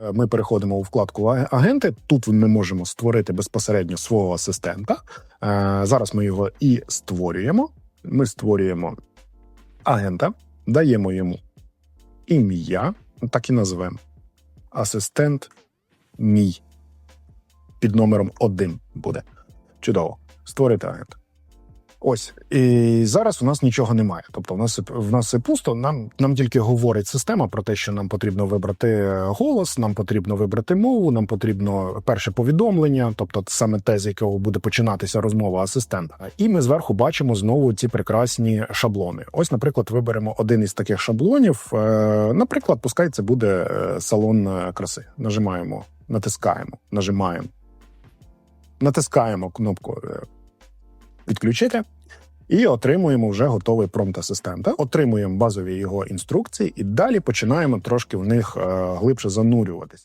Е, Ми переходимо у вкладку агенти. Тут ми можемо створити безпосередньо свого асистента. Е, Зараз ми його і створюємо. Ми створюємо агента, даємо йому ім'я, так і називаємо асистент мій під номером 1 буде. Чудово. Створити агент. Ось і зараз у нас нічого немає. Тобто, в нас в нас все пусто. Нам нам тільки говорить система про те, що нам потрібно вибрати голос, нам потрібно вибрати мову, нам потрібно перше повідомлення, тобто саме те, з якого буде починатися розмова асистента. І ми зверху бачимо знову ці прекрасні шаблони. Ось, наприклад, виберемо один із таких шаблонів. Е, Наприклад, пускай це буде е, салон е, краси. Нажимаємо, натискаємо, нажимаємо, натискаємо кнопку підключити. І отримуємо вже готовий промпт асистента. Отримуємо базові його інструкції, і далі починаємо трошки в них е, глибше занурюватися.